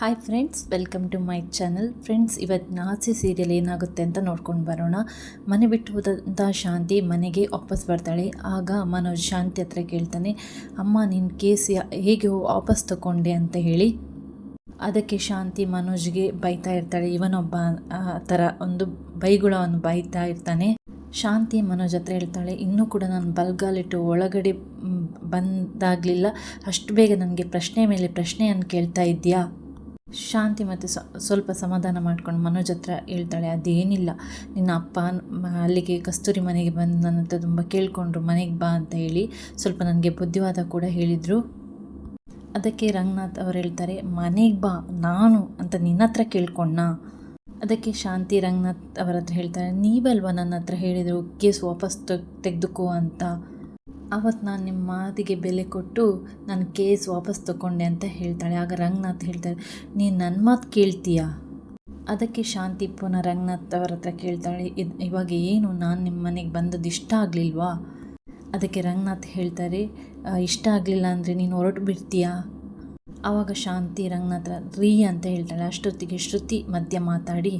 Hi friends welcome to my channel friends ಇವತ್ತು ನಾಸಿ serial ಏನಾಗುತ್ತೆ ಅಂತ ನೋಡ್ಕೊಂಡು ಬರೋಣ. ಮನೆ ಬಿಟ್ಟು ಹೋದಂಥ ಶಾಂತಿ ಮನೆಗೆ ವಾಪಸ್ ಬರ್ತಾಳೆ. ಆಗ ಮನೋಜ್ ಶಾಂತಿ ಹತ್ರ ಕೇಳ್ತಾನೆ, ಅಮ್ಮ ನಿನ್ನ ಕೇಸ್ ಹೇಗೆ ವಾಪಸ್ ತಗೊಂಡೆ ಅಂತ ಹೇಳಿ. ಅದಕ್ಕೆ ಶಾಂತಿ ಮನೋಜ್ಗೆ ಬೈತಾ ಇರ್ತಾಳೆ. ಇವನೊಬ್ಬ ಥರ ಒಂದು ಬೈಗುಳವನ್ನು ಬೈತಾ ಇರ್ತಾನೆ. ಶಾಂತಿ ಮನೋಜ್ ಹತ್ರ ಹೇಳ್ತಾಳೆ, ಇನ್ನೂ ಕೂಡ ನಾನು ಬಲ್ಗಾಲಿಟ್ಟು ಒಳಗಡೆ ಬಂದಾಗಲಿಲ್ಲ. ಅಷ್ಟು ಬೇಗ ನನಗೆ ಪ್ರಶ್ನೆ ಮೇಲೆ ಪ್ರಶ್ನೆಯನ್ನು ಕೇಳ್ತಾ ಇದೆಯಾ ಶಾಂತಿ ಮತ್ತು ಸ್ವಲ್ಪ ಸಮಾಧಾನ ಮಾಡ್ಕೊಂಡು ಮನೋಜ್ ಹತ್ರ ಹೇಳ್ತಾಳೆ, ಅದೇನಿಲ್ಲ. ನಿನ್ನ ಅಪ್ಪ ಅಲ್ಲಿಗೆ ಕಸ್ತೂರಿ ಮನೆಗೆ ಬಂದು ನನ್ನ ಹತ್ರ ತುಂಬ ಕೇಳಿಕೊಂಡ್ರು. ಮನೆಗೆ ಬಾ ಅಂತ ಹೇಳಿ ಸ್ವಲ್ಪ ನನಗೆ ಬುದ್ಧಿವಾದ ಕೂಡ ಹೇಳಿದರು. ಅದಕ್ಕೆ ರಂಗನಾಥ್ ಅವರು ಹೇಳ್ತಾರೆ, ಮನೆಗೆ ಬಾ, ನಾನು ಅಂತ ನಿನ್ನ ಹತ್ರ ಕೇಳ್ಕೊಂಡ ಅದಕ್ಕೆ ಶಾಂತಿ ರಂಗನಾಥ್ ಅವರ ಹತ್ರ ಹೇಳ್ತಾರೆ, ನೀವಲ್ವ ನನ್ನ ಹತ್ರ ಹೇಳಿದರು, ಕೇಸ್ ವಾಪಸ್ ತೆಗೆದುಕೋ ಅಂತ? ಅವತ್ತು ನಾನು ನಿಮ್ಮ ಮಾತಿಗೆ ಬೆಲೆ ಕೊಟ್ಟು ನಾನು ಕೇಸ್ ವಾಪಸ್ ತಗೊಂಡೆ ಅಂತ ಹೇಳ್ತಾಳೆ. ಆಗ ರಂಗನಾಥ್ ಹೇಳ್ತಾಳೆ, ನೀನು ನನ್ನ ಮಾತು ಕೇಳ್ತೀಯಾ? ಅದಕ್ಕೆ ಶಾಂತಿ ಪುನಃ ರಂಗನಾಥ್ ಅವರ ಹತ್ರ ಕೇಳ್ತಾಳೆ, ಇದು ಇವಾಗ ಏನು ನಾನು ನಿಮ್ಮ ಮನೆಗೆ ಬಂದದ್ದು ಇಷ್ಟ ಆಗಲಿಲ್ವಾ? ಅದಕ್ಕೆ ರಂಗನಾಥ್ ಹೇಳ್ತಾರೆ ಇಷ್ಟ ಆಗಲಿಲ್ಲ ಅಂದರೆ ನೀನು ಹೊರಟು ಬಿಡ್ತೀಯಾ? ಆವಾಗ ಶಾಂತಿ ರಂಗನಾಥ್ ರೀ ಅಂತ ಹೇಳ್ತಾಳೆ. ಅಷ್ಟೊತ್ತಿಗೆ ಶ್ರುತಿ ಮಧ್ಯ ಮಾತಾಡಿ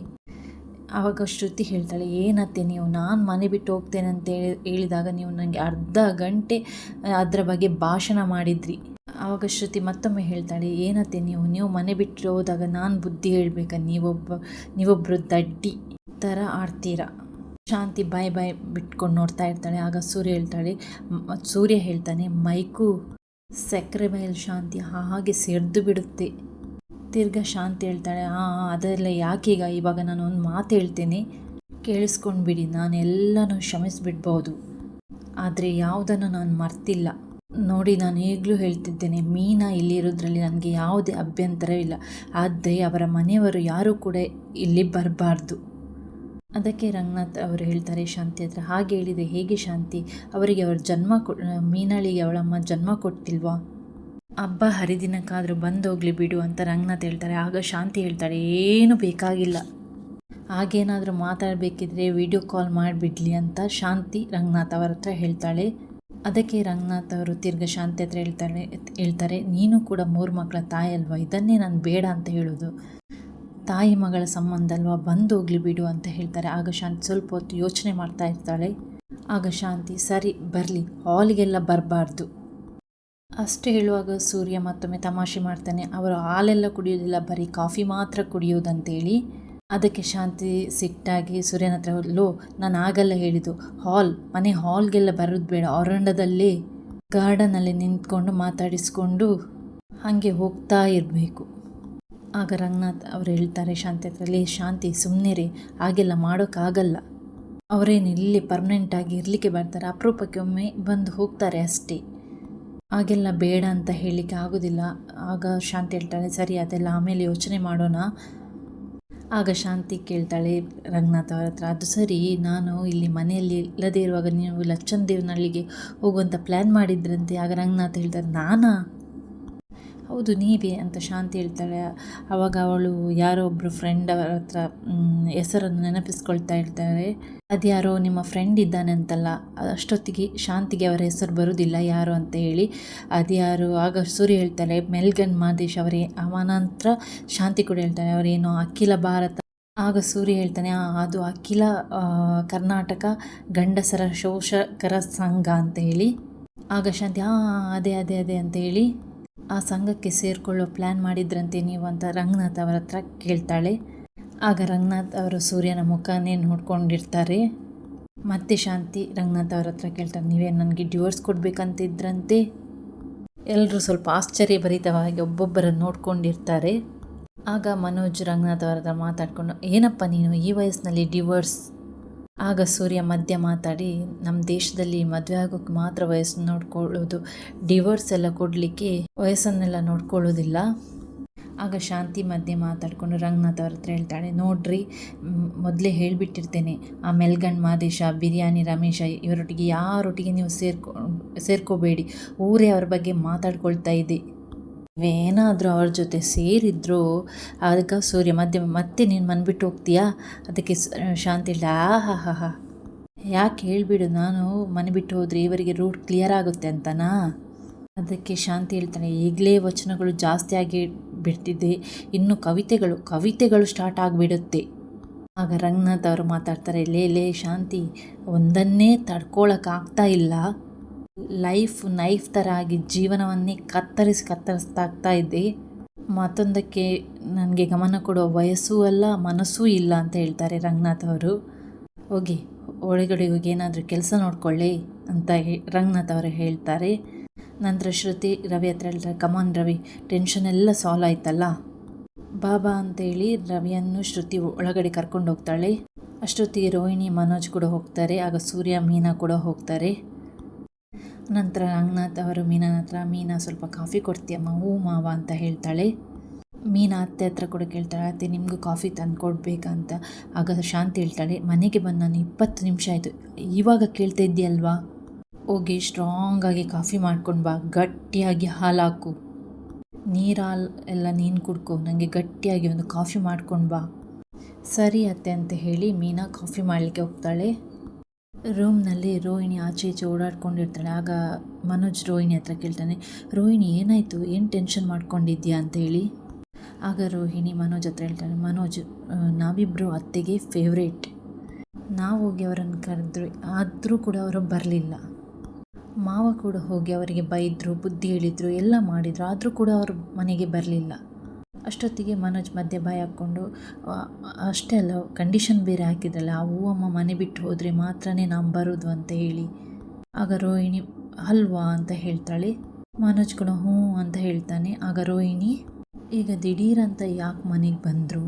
ಆವಾಗ ಶ್ರುತಿ ಹೇಳ್ತಾಳೆ, ಏನತ್ತೆ ನೀವು? ನಾನು ಮನೆ ಬಿಟ್ಟು ಹೋಗ್ತೇನೆ ಅಂತ ಹೇಳಿ, ಹೇಳಿದಾಗ ನೀವು ನನಗೆ ಅರ್ಧ ಗಂಟೆ ಅದರ ಬಗ್ಗೆ ಭಾಷಣ ಮಾಡಿದ್ರಿ. ಆವಾಗ ಶ್ರುತಿ ಮತ್ತೊಮ್ಮೆ ಹೇಳ್ತಾಳೆ, ಏನತ್ತೆ ನೀವು? ನೀವು ಮನೆ ಬಿಟ್ಟು ಹೋದಾಗ ನಾನು ಬುದ್ಧಿ ಹೇಳಬೇಕ? ನೀವೊಬ್ಬ ನೀವೊಬ್ಬರು ದಡ್ಡಿ ಥರ ಆಡ್ತೀರಾ? ಶಾಂತಿ ಬಾಯ್ ಬಾಯ್ ಬಿಟ್ಕೊಂಡು ನೋಡ್ತಾ ಇರ್ತಾಳೆ. ಆಗ ಸೂರ್ಯ ಹೇಳ್ತಾಳೆ, ಸೂರ್ಯ ಹೇಳ್ತಾನೆ ಮೈಕು ಸಕ್ಕರೆ ಬಯಲು ಶಾಂತಿ ಹಾಗೆ ಸೇರಿದು ಬಿಡುತ್ತೆ. ತಿರ್ಗಾ ಶಾಂತಿ ಹೇಳ್ತಾಳೆ ಹಾಂ ಅದೆಲ್ಲ ಯಾಕೀಗ? ಇವಾಗ ನಾನು ಒಂದು ಮಾತು ಹೇಳ್ತೇನೆ. ಕೇಳಿಸ್ಕೊಂಡು ಬಿಡಿ, ನಾನೆಲ್ಲನೂ ಕ್ಷಮಿಸ್ಬಿಡ್ಬೋದು. ಆದರೆ ಯಾವುದನ್ನು ನಾನು ಮರ್ತಿಲ್ಲ. ನೋಡಿ, ನಾನು ಈಗಲೂ ಹೇಳ್ತಿದ್ದೇನೆ, ಮೀನಾ ಇಲ್ಲಿರೋದ್ರಲ್ಲಿ ನನಗೆ ಯಾವುದೇ ಅಭ್ಯಂತರವಿಲ್ಲ ಆದರೆ ಅವರ ಮನೆಯವರು ಯಾರೂ ಕೂಡ ಇಲ್ಲಿ ಬರಬಾರ್ದು. ಅದಕ್ಕೆ ರಂಗನಾಥ್ ಅವರು ಹೇಳ್ತಾರೆ, ಶಾಂತಿ ಹತ್ರ ಹಾಗೆ ಹೇಳಿದರೆ ಹೇಗೆ ಶಾಂತಿ? ಅವರಿಗೆ ಅವರ ಜನ್ಮ ಕೊ ಮೀನಾಳಿಗೆ ಅವಳಮ್ಮ ಜನ್ಮ ಕೊಟ್ಟಿಲ್ವಾ ಹಬ್ಬ ಹರಿದಿನಕ್ಕಾದರೂ ಬಂದೋಗ್ಲಿ ಬಿಡು ಅಂತ ರಂಗನಾಥ್ ಹೇಳ್ತಾರೆ. ಆಗ ಶಾಂತಿ ಹೇಳ್ತಾಳೆ, ಏನು ಬೇಕಾಗಿಲ್ಲ. ಹಾಗೇನಾದರೂ ಮಾತಾಡಬೇಕಿದ್ರೆ ವಿಡಿಯೋ ಕಾಲ್ ಮಾಡಿಬಿಡ್ಲಿ ಅಂತ ಶಾಂತಿ ರಂಗನಾಥ್ ಅವರ ಹತ್ರ ಹೇಳ್ತಾಳೆ. ಅದಕ್ಕೆ ರಂಗನಾಥ್ ಅವರು ತಿರ್ಗ ಶಾಂತಿ ಹತ್ರ ಹೇಳ್ತಾಳೆ, ಹೇಳ್ತಾರೆ, ನೀನು ಕೂಡ ಮೂರು ಮಕ್ಕಳ ತಾಯಿ ಅಲ್ವಾ? ಇದನ್ನೇ ನಾನು ಬೇಡ ಅಂತ ಹೇಳೋದು. ತಾಯಿ ಮಗಳ ಸಂಬಂಧ ಅಲ್ವಾ? ಬಂದು ಹೋಗ್ಲಿ ಬಿಡು ಅಂತ ಹೇಳ್ತಾರೆ. ಆಗ ಶಾಂತಿ ಸ್ವಲ್ಪ ಹೊತ್ತು ಯೋಚನೆ ಮಾಡ್ತಾ ಇರ್ತಾಳೆ. ಆಗ ಶಾಂತಿ, ಸರಿ, ಬರಲಿ. ಹಾಲಿಗೆಲ್ಲ ಬರಬಾರ್ದು. ಅಷ್ಟೇ ಹೇಳುವಾಗ ಸೂರ್ಯ ಮತ್ತೊಮ್ಮೆ ತಮಾಷೆ ಮಾಡ್ತಾನೆ, ಅವರು ಹಾಲೆಲ್ಲ ಕುಡಿಯೋದಿಲ್ಲ ಬರೀ ಕಾಫಿ ಮಾತ್ರ ಕುಡಿಯೋದಂತೇಳಿ ಅದಕ್ಕೆ ಶಾಂತಿ ಸಿಟ್ಟಾಗಿ ಸೂರ್ಯನ ಹತ್ರ ಲೋ, ನಾನು ಆಗಲ್ಲ ಹೇಳಿದ್ದು, ಹಾಲ್, ಮನೆ ಹಾಲ್ಗೆಲ್ಲ ಬರೋದು ಬೇಡ, ಹೊರಂಡದಲ್ಲಿ ಗಾರ್ಡನಲ್ಲಿ ನಿಂತ್ಕೊಂಡು ಮಾತಾಡಿಸ್ಕೊಂಡು ಹಾಗೆ ಹೋಗ್ತಾ ಇರಬೇಕು. ಆಗ ರಂಗನಾಥ್ ಅವರು ಹೇಳ್ತಾರೆ ಶಾಂತಿ ಹತ್ರ, ಲೇ ಶಾಂತಿ ಸುಮ್ಮನೆ ರೀ ಹಾಗೆಲ್ಲ ಮಾಡೋಕ್ಕಾಗಲ್ಲ. ಅವರೇನು ಇಲ್ಲಿ ಪರ್ಮನೆಂಟಾಗಿ ಇರಲಿಕ್ಕೆ ಬರ್ತಾರೆ, ಅಪರೂಪಕ್ಕೆ ಒಮ್ಮೆ ಬಂದು ಹೋಗ್ತಾರೆ ಅಷ್ಟೇ. ಹಾಗೆಲ್ಲ ಬೇಡ ಅಂತ ಹೇಳಲಿಕ್ಕೆ ಆಗೋದಿಲ್ಲ. ಆಗ ಶಾಂತಿ ಹೇಳ್ತಾಳೆ, ಸರಿ, ಅದೆಲ್ಲ ಆಮೇಲೆ ಯೋಚನೆ ಮಾಡೋಣ. ಆಗ ಶಾಂತಿ ಕೇಳ್ತಾಳೆ ರಂಗನಾಥ್ ಅವರ ಹತ್ರ, ಅದು ಸರಿ, ನಾನು ಇಲ್ಲಿ ಮನೆಯಲ್ಲಿ ಇಲ್ಲದೇ ಇರುವಾಗ ನೀವು ಲಚ್ಚನ್ ದೇವನಹಳ್ಳಿಗೆ ಹೋಗುವಂಥ ಪ್ಲ್ಯಾನ್ ಮಾಡಿದ್ರಂತೆ. ಆಗ ರಂಗನಾಥ್ ಹೇಳ್ತಾರೆ, ನಾನಾ? ಹೌದು ನೀವೇ ಅಂತ ಶಾಂತಿ ಹೇಳ್ತಾಳೆ. ಆವಾಗ ಅವಳು ಯಾರೋ ಒಬ್ಬರು ಫ್ರೆಂಡ್ ಅವರ ಹತ್ರ ಹೆಸರನ್ನು ನೆನಪಿಸ್ಕೊಳ್ತಾ ಇರ್ತಾರೆ. ಅದ್ಯಾರೋ ನಿಮ್ಮ ಫ್ರೆಂಡ್ ಇದ್ದಾನೆ ಅಂತಲ್ಲ. ಅಷ್ಟೊತ್ತಿಗೆ ಶಾಂತಿಗೆ ಅವರ ಹೆಸರು ಬರುವುದಿಲ್ಲ ಯಾರು ಅಂತ ಹೇಳಿ. ಅದ್ಯಾರು ಆಗ ಸೂರ್ಯ ಹೇಳ್ತಾಳೆ ಮೆಲ್ಗನ್ ಮಾದೇಶ್ ಅವರೇ ಅವನಂತರ ಶಾಂತಿ ಕೂಡ ಹೇಳ್ತಾರೆ ಅವರೇನೋ ಅಖಿಲ ಭಾರತ. ಆಗ ಸೂರ್ಯ ಹೇಳ್ತಾನೆ "ಆ, ಅದು ಅಖಿಲ ಕರ್ನಾಟಕ ಗಂಡಸರ ಶೋಷಕರ ಸಂಘ ಅಂತ ಹೇಳಿ. ಆಗ ಶಾಂತಿ ಹಾಂ ಅದೇ ಅದೇ ಅದೇ ಅಂತ ಹೇಳಿ. ಆ ಸಂಘಕ್ಕೆ ಸೇರಿಕೊಳ್ಳೋ ಪ್ಲ್ಯಾನ್ ಮಾಡಿದ್ರಂತೆ ನೀವು ಅಂತ ರಂಗನಾಥ್ ಅವರ ಹತ್ರ ಕೇಳ್ತಾಳೆ. ಆಗ ರಂಗನಾಥ್ ಅವರು ಸೂರ್ಯನ ಮುಖನೇ ನೋಡ್ಕೊಂಡಿರ್ತಾರೆ. ಮತ್ತೆ ಶಾಂತಿ ರಂಗನಾಥ್ ಅವ್ರ ಹತ್ರ ಕೇಳ್ತಾರೆ, ನೀವೇ ನನಗೆ ಡಿವೋರ್ಸ್ ಕೊಡಬೇಕಂತಿದ್ರಂತೆ. ಎಲ್ಲರೂ ಸ್ವಲ್ಪ ಆಶ್ಚರ್ಯಭರಿತವಾಗಿ ಒಬ್ಬೊಬ್ಬರನ್ನು ನೋಡ್ಕೊಂಡಿರ್ತಾರೆ. ಆಗ ಮನೋಜ್ ರಂಗನಾಥ್ ಅವರ ಹತ್ರ ಮಾತಾಡ್ಕೊಂಡು, ಏನಪ್ಪ ನೀನು ಈ ವಯಸ್ಸಿನಲ್ಲಿ ಡಿವೋರ್ಸ್ ಆಗ ಸೂರ್ಯ ಮಧ್ಯ ಮಾತಾಡಿ ನಮ್ಮ ದೇಶದಲ್ಲಿ ಮದುವೆ ಆಗೋಕ್ಕೆ ಮಾತ್ರ ವಯಸ್ಸು ನೋಡ್ಕೊಳ್ಳೋದು, ಡಿವೋರ್ಸ್ ಎಲ್ಲ ಕೊಡಲಿಕ್ಕೆ ವಯಸ್ಸನ್ನೆಲ್ಲ ನೋಡ್ಕೊಳ್ಳೋದಿಲ್ಲ. ಆಗ ಶಾಂತಿ ಮಧ್ಯೆ ಮಾತಾಡಿಕೊಂಡು ರಂಗನಾಥ್ ಅವ್ರ ಹತ್ರ ಹೇಳ್ತಾಳೆ, ನೋಡ್ರಿ ಮೊದಲೇ ಹೇಳಿಬಿಟ್ಟಿರ್ತೇನೆ, ಆ ಮೆಲ್ಗಂಡ್ ಮಾದೇಶ, ಬಿರಿಯಾನಿ ರಮೇಶ, ಇವರೊಟ್ಟಿಗೆ ಯಾರೊಟ್ಟಿಗೆ ನೀವು ಸೇರ್ಕೊ, ಸೇರ್ಕೋಬೇಡಿ, ಊರೇ ಅವ್ರ ಬಗ್ಗೆ ಮಾತಾಡ್ಕೊಳ್ತಾ ಇದೆ. ಏನಾದರೂ ಅವ್ರ ಜೊತೆ ಸೇರಿದ್ರು ಅದಕ್ಕೆ ಸೂರ್ಯ ಮಧ್ಯೆ ಮತ್ತೆ ನೀನು ಮನ್ಬಿಟ್ಟು ಹೋಗ್ತೀಯಾ? ಅದಕ್ಕೆ ಶಾಂತಿ ಇಲ್ಲ. ಆ ಹಾ ಹಾ ಯಾಕೆ ಹೇಳಿಬಿಡು, ನಾನು ಮನೆ ಬಿಟ್ಟು ಹೋದರೆ ಇವರಿಗೆ ರೂಟ್ ಕ್ಲಿಯರ್ ಆಗುತ್ತೆ ಅಂತನಾ? ಅದಕ್ಕೆ ಶಾಂತಿ ಹೇಳ್ತಾನೆ, ಈಗಲೇ ವಚನಗಳು ಜಾಸ್ತಿ ಆಗಿ ಇನ್ನು ಕವಿತೆಗಳು ಕವಿತೆಗಳು ಸ್ಟಾರ್ಟ್ ಆಗಿಬಿಡುತ್ತೆ. ಆಗ ರಂಗನಾಥ್ ಅವರು ಮಾತಾಡ್ತಾರೆ, ಲೇ ಲೇ, ಶಾಂತಿ, ಒಂದನ್ನೇ ತಡ್ಕೊಳಕ್ಕಾಗ್ತಾ ಇಲ್ಲ. ಲೈಫ್ ನೈಫ್ ಥರ ಆಗಿ ಜೀವನವನ್ನೇ ಕತ್ತರಿಸಿ ಕತ್ತರಿಸ್ತಾಗ್ತಾ ಇದೆ. ಮತ್ತೊಂದಕ್ಕೆ ನನಗೆ ಗಮನ ಕೊಡುವ ವಯಸ್ಸೂ ಅಲ್ಲ, ಮನಸ್ಸೂ ಇಲ್ಲ ಅಂತ ಹೇಳ್ತಾರೆ ರಂಗನಾಥ್ ಅವರು. ಹೋಗಿ, ಒಳಗಡೆ ಹೋಗಿ ಏನಾದರೂ ಕೆಲಸ ನೋಡ್ಕೊಳ್ಳಿ ಅಂತ ರಂಗನಾಥ್ ಅವರು ಹೇಳ್ತಾರೆ. ನಂತರ ಶ್ರುತಿ, ರವಿ ಹತ್ರ ಹೇಳ್ತಾರೆ ಕಮಾನ್ ರವಿ ಟೆನ್ಷನ್ ಎಲ್ಲ ಸಾಲ್ವ್ ಆಯ್ತಲ್ಲ? ಬಾಬಾ ಅಂತೇಳಿ ರವಿಯನ್ನು ಶ್ರುತಿ ಒಳಗಡೆ ಕರ್ಕೊಂಡು ಹೋಗ್ತಾಳೆ. ಅಷ್ಟೊತ್ತಿಗೆ ರೋಹಿಣಿ, ಮನೋಜ್ ಕೂಡ ಹೋಗ್ತಾರೆ, ಆಗ ಸೂರ್ಯ, ಮೀನಾ ಕೂಡ ಹೋಗ್ತಾರೆ. ನಂತರ ರಂಗನಾಥ್ ಅವರು ಮೀನಾನ ಹತ್ರ ಮೀನಾ ಸ್ವಲ್ಪ ಕಾಫಿ ಕೊಡ್ತೀಯಮ್ಮ, ಹೂ ಮಾವ ಅಂತ ಹೇಳ್ತಾಳೆ. ಮೀನಾ ಅತ್ತೆ ಹತ್ರ ಕೂಡ ಕೇಳ್ತಾಳೆ, ಅತ್ತೆ, ನಿಮಗೂ ಕಾಫಿ ತಂದು ಕೊಡಬೇಕಂತ ಆಗ ಶಾಂತಿ ಹೇಳ್ತಾಳೆ, ಮನೆಗೆ ಬಂದು ನಾನು ಇಪ್ಪತ್ತು ನಿಮಿಷ ಆಯಿತು, ಇವಾಗ ಕೇಳ್ತಾ ಇದ್ದೀಯಲ್ವಾ? ಹೋಗಿ ಸ್ಟ್ರಾಂಗಾಗಿ ಕಾಫಿ ಮಾಡ್ಕೊಂಡು ಬಾ, ಗಟ್ಟಿಯಾಗಿ ಹಾಲು ಹಾಕು. ನೀರು ಹಾಲು ಎಲ್ಲ ನೀನು ಕುಡ್ಕೊ ನನಗೆ ಗಟ್ಟಿಯಾಗಿ ಒಂದು ಕಾಫಿ ಮಾಡ್ಕೊಂಡು ಬಾ. ಸರಿ ಅತ್ತೆ, ಅಂತ ಹೇಳಿ ಮೀನಾ ಕಾಫಿ ಮಾಡಲಿಕ್ಕೆ ಹೋಗ್ತಾಳೆ. ರೂಮ್ನಲ್ಲಿ ರೋಹಿಣಿ ಆಚೆ ಈಚೆ ಓಡಾಡ್ಕೊಂಡಿರ್ತಾಳೆ. ಆಗ ಮನೋಜ್ ರೋಹಿಣಿ ಹತ್ರ ಕೇಳ್ತಾನೆ, ರೋಹಿಣಿ, ಏನಾಯಿತು? ಏನು ಟೆನ್ಷನ್ ಮಾಡ್ಕೊಂಡಿದ್ಯಾ? ಅಂತ ಹೇಳಿ. ಆಗ ರೋಹಿಣಿ ಮನೋಜ್ ಹತ್ರ ಹೇಳ್ತಾನೆ ಮನೋಜ್ ನಾವಿಬ್ಬರು ಅತ್ತೆಗೆ ಫೇವ್ರೇಟ್ ನಾವು ಹೋಗಿ ಅವರನ್ನು ಕರೆದ್ರು ಆದರೂ ಕೂಡ ಅವರು ಬರಲಿಲ್ಲ. ಮಾವ ಕೂಡ ಹೋಗಿ ಅವರಿಗೆ ಬೈದರು, ಬುದ್ಧಿ ಹೇಳಿದರು, ಎಲ್ಲ ಮಾಡಿದರು, ಆದರೂ ಕೂಡ ಅವರು ಮನೆಗೆ ಬರಲಿಲ್ಲ. ಅಷ್ಟೊತ್ತಿಗೆ ಮನೋಜ್ ಮಧ್ಯೆ ಭಯ ಹಾಕ್ಕೊಂಡು ಅಷ್ಟೇ ಅಲ್ಲ ಕಂಡೀಷನ್ ಬೇರೆ ಹಾಕಿದ್ರಲ್ಲ ಆ ಹೂವಮ್ಮ ಮನೆ ಬಿಟ್ಟು ಹೋದರೆ ಮಾತ್ರನೇ ನಾವು ಬರೋದು ಅಂತ ಹೇಳಿ. ಆಗ ರೋಹಿಣಿ ಹಲ್ವಾ ಅಂತ ಹೇಳ್ತಾಳೆ. ಮನೋಜ್ ಕೂಡ, ಹ್ಞೂ ಅಂತ ಹೇಳ್ತಾನೆ. ಆಗ ರೋಹಿಣಿ, ಈಗ ದಿಢೀರಂತ ಯಾಕೆ ಮನೆಗೆ ಬಂದರು?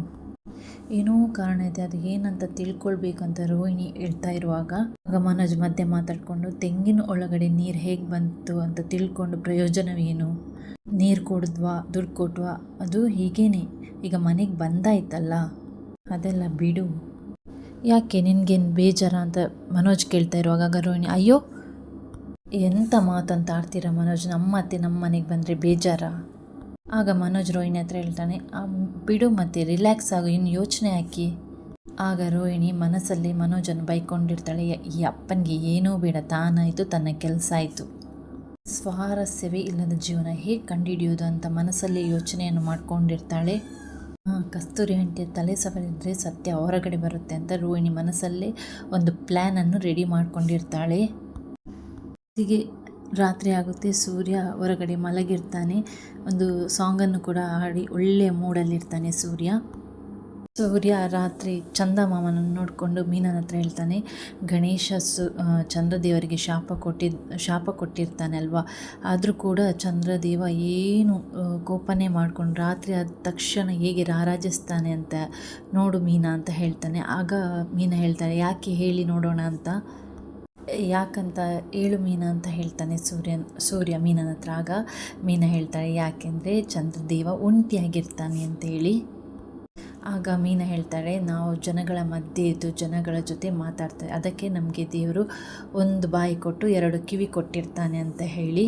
ಏನೋ ಕಾರಣ ಇದೆ, ಅದು ಏನಂತ ತಿಳ್ಕೊಳ್ಬೇಕಂತ ರೋಹಿಣಿ ಹೇಳ್ತಾ ಇರುವಾಗ, ಆಗ ಮನೋಜ್ ಮಧ್ಯೆ ಮಾತಾಡಿಕೊಂಡು, ತೆಂಗಿನ ಒಳಗಡೆ ನೀರು ಹೇಗೆ ಬಂತು ಅಂತ ತಿಳ್ಕೊಂಡು ಪ್ರಯೋಜನವೇನು? ನೀರು ಕೊಡಿದ್ವಾ ದುಡ್ಡು ಕೊಟ್ವಾ? ಅದು ಹೀಗೇನೆ. ಈಗ ಮನೆಗೆ ಬಂದಾಯ್ತಲ್ಲ? ಅದೆಲ್ಲ ಬಿಡು. ಯಾಕೆ ನಿನಗೇನು ಬೇಜಾರ ಅಂತ ಮನೋಜ್ ಕೇಳ್ತಾ ಇರುವಾಗ ಆಗ ರೋಹಿಣಿ ಅಯ್ಯೋ! ಎಂಥ ಮಾತಂತ ಆಡ್ತೀರ ಮನೋಜ್? ನಮ್ಮ ಅತ್ತೆ ನಮ್ಮ ಮನೆಗೆ ಬಂದರೆ ಬೇಜಾರ? ಆಗ ಮನೋಜ್ ರೋಹಿಣಿ ಹತ್ರ ಹೇಳ್ತಾನೆ "ಆ, ಬಿಡು ಮತ್ತೆ ರಿಲ್ಯಾಕ್ಸ್ ಆಗು ಇನ್ನು ಯೋಚನೆ ಹಾಕಿ. ಆಗ ರೋಹಿಣಿ ಮನಸ್ಸಲ್ಲಿ ಮನೋಜನ್ನು ಬೈಕೊಂಡಿರ್ತಾಳೆ ಈ ಅಪ್ಪನಿಗೆ ಏನೂ ಬೇಡ ತಾನಾಯಿತು ತನ್ನ ಕೆಲಸ ಆಯಿತು. ಸ್ವಾರಸ್ಯವೇ ಇಲ್ಲದ ಜೀವನ ಹೇಗೆ ಕಂಡುಹಿಡಿಯೋದು ಅಂತ ಮನಸ್ಸಲ್ಲಿ ಯೋಚನೆಯನ್ನು ಮಾಡ್ಕೊಂಡಿರ್ತಾಳೆ. ಕಸ್ತೂರಿ ಅಂಟಿ ತಲೆ ಸವರಿದ್ರೆ ಸತ್ಯ ಹೊರಗಡೆ ಬರುತ್ತೆ ಅಂತ ರೋಹಿಣಿ ಮನಸ್ಸಲ್ಲೇ ಒಂದು ಪ್ಲ್ಯಾನನ್ನು ರೆಡಿ ಮಾಡ್ಕೊಂಡಿರ್ತಾಳೆ. ಹೀಗೆ ರಾತ್ರಿ ಆಗುತ್ತೆ, ಸೂರ್ಯ ಹೊರಗಡೆ ಮಲಗಿರ್ತಾನೆ. ಒಂದು ಸಾಂಗನ್ನು ಕೂಡ ಹಾಡಿ ಒಳ್ಳೆಯ ಮೂಡಲ್ಲಿರ್ತಾನೆ ಸೂರ್ಯ. ಸೂರ್ಯ ರಾತ್ರಿ ಚಂದಮಾಮನನ್ನು ನೋಡಿಕೊಂಡು ಮೀನನ ಹತ್ರ ಹೇಳ್ತಾನೆ, ಗಣೇಶ ಸು ಚಂದ್ರದೇವರಿಗೆ ಶಾಪ ಕೊಟ್ಟಿದ್ದ ಶಾಪ ಕೊಟ್ಟಿರ್ತಾನೆ ಅಲ್ವಾ? ಆದರೂ ಕೂಡ ಚಂದ್ರದೇವ ಏನು ಕೋಪನೆ ಮಾಡಿಕೊಂಡು ರಾತ್ರಿ ಆದ ತಕ್ಷಣ ಹೇಗೆ ರಾರಾಜಿಸ್ತಾನೆ ಅಂತ ನೋಡು ಮೀನಾ ಅಂತ ಹೇಳ್ತಾನೆ. ಆಗ ಮೀನ ಹೇಳ್ತಾಳೆ ಯಾಕೆ ಹೇಳಿ ನೋಡೋಣ ಅಂತ? ಯಾಕಂತ ಏಳು ಮೀನ ಅಂತ ಹೇಳ್ತಾನೆ ಸೂರ್ಯನ್, ಸೂರ್ಯ ಮೀನನ ಹತ್ರ. ಆಗ ಮೀನ ಹೇಳ್ತಾಳೆ, ಯಾಕೆಂದರೆ ಚಂದ್ರದೇವ ಒಂಟಿಯಾಗಿರ್ತಾನೆ ಅಂತೇಳಿ ಆಗ ಮೀನ ಹೇಳ್ತಾಳೆ ನಾವು ಜನಗಳ ಮಧ್ಯೆ ಇದ್ದು ಜನಗಳ ಜೊತೆ ಮಾತಾಡ್ತಾರೆ ಅದಕ್ಕೆ ನಮಗೆ ದೇವರು ಒಂದು ಬಾಯಿ ಕೊಟ್ಟು ಎರಡು ಕಿವಿ ಕೊಟ್ಟಿರ್ತಾನೆ ಅಂತ ಹೇಳಿ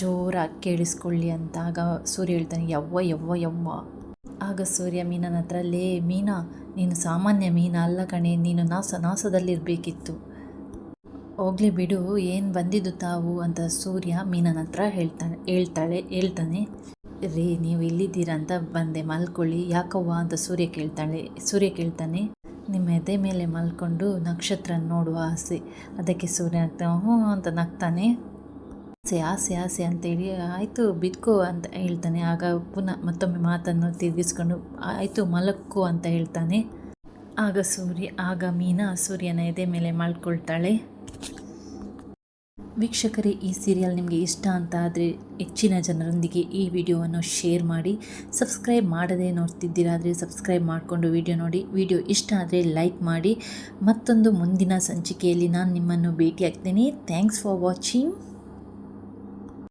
ಜೋರಾಗಿ ಕೇಳಿಸ್ಕೊಳ್ಳಿ ಅಂತ ಆಗ ಸೂರ್ಯ ಹೇಳ್ತಾನೆ, ಯವ್ವ ಯವ್ವ ಯವ್ವ. ಆಗ ಸೂರ್ಯ ಮೀನನ ಹತ್ರ, ಲೇ ಮೀನಾ, ನೀನು ಸಾಮಾನ್ಯ ಮೀನ ಅಲ್ಲ ಕಣೆ, ನೀನು ನಾಸ, ನಾಸದಲ್ಲಿರಬೇಕಿತ್ತು. ಹೋಗ್ಲಿ ಬಿಡು, ಏನು ಬಂದಿದ್ದು ತಾವು ಅಂತ ಸೂರ್ಯ ಮೀನನ ಹತ್ರ ಹೇಳ್ತಾನೆ, ಹೇಳ್ತಾಳೆ, ಹೇಳ್ತಾನೆ. ರೀ, ನೀವು ಇಲ್ಲಿದ್ದೀರಾ ಅಂತ ಬಂದೆ. ಮಲ್ಕೊಳ್ಳಿ. ಯಾಕವ್ವ ಅಂತ ಸೂರ್ಯ ಕೇಳ್ತಾಳೆ. ಸೂರ್ಯ ಕೇಳ್ತಾನೆ, ನಿಮ್ಮ ಎದೆ ಮೇಲೆ ಮಲ್ಕೊಂಡು ನಕ್ಷತ್ರ ನೋಡುವ ಆಸೆ. ಅದಕ್ಕೆ ಸೂರ್ಯ ನಗ್ತಾ, ಹ್ಞೂ ಅಂತ ನಗ್ತಾನೆ. ಆಸೆ ಆಸೆ ಆಸೆ ಅಂತೇಳಿ, ಆಯಿತು, ಬಿದ್ಕೋ ಅಂತ ಹೇಳ್ತಾನೆ. ಆಗ ಪುನಃ ಮತ್ತೊಮ್ಮೆ ಮಾತನ್ನು ತಿರುಗಿಸ್ಕೊಂಡು, ಆಯಿತು ಮಲಕ್ಕೋ ಅಂತ ಹೇಳ್ತಾನೆ. ಆಗ ಸೂರ್ಯ, ಆಗ ಮೀನಾ ಸೂರ್ಯನ ಎದೆ ಮೇಲೆ ಮಲ್ಕೊಳ್ತಾಳೆ. ವೀಕ್ಷಕರೇ, ಈ ಸೀರಿಯಲ್ ನಿಮಗೆ ಇಷ್ಟ ಅಂತ ಆದರೆ ಹೆಚ್ಚಿನ ಜನರೊಂದಿಗೆ ಈ ವಿಡಿಯೋವನ್ನು ಶೇರ್ ಮಾಡಿ ಸಬ್ಸ್ಕ್ರೈಬ್ ಮಾಡದೇ ನೋಡ್ತಿದ್ದೀರಾದರೆ ಸಬ್ಸ್ಕ್ರೈಬ್ ಮಾಡಿಕೊಂಡು ವಿಡಿಯೋ ನೋಡಿ ವಿಡಿಯೋ ಇಷ್ಟ ಆದರೆ ಲೈಕ್ ಮಾಡಿ. ಮತ್ತೊಂದು ಮುಂದಿನ ಸಂಚಿಕೆಯಲ್ಲಿ ನಾನು ನಿಮ್ಮನ್ನು ಭೇಟಿ ಆಗ್ತೇನೆ ಥ್ಯಾಂಕ್ಸ್ ಫಾರ್ ವಾಚಿಂಗ್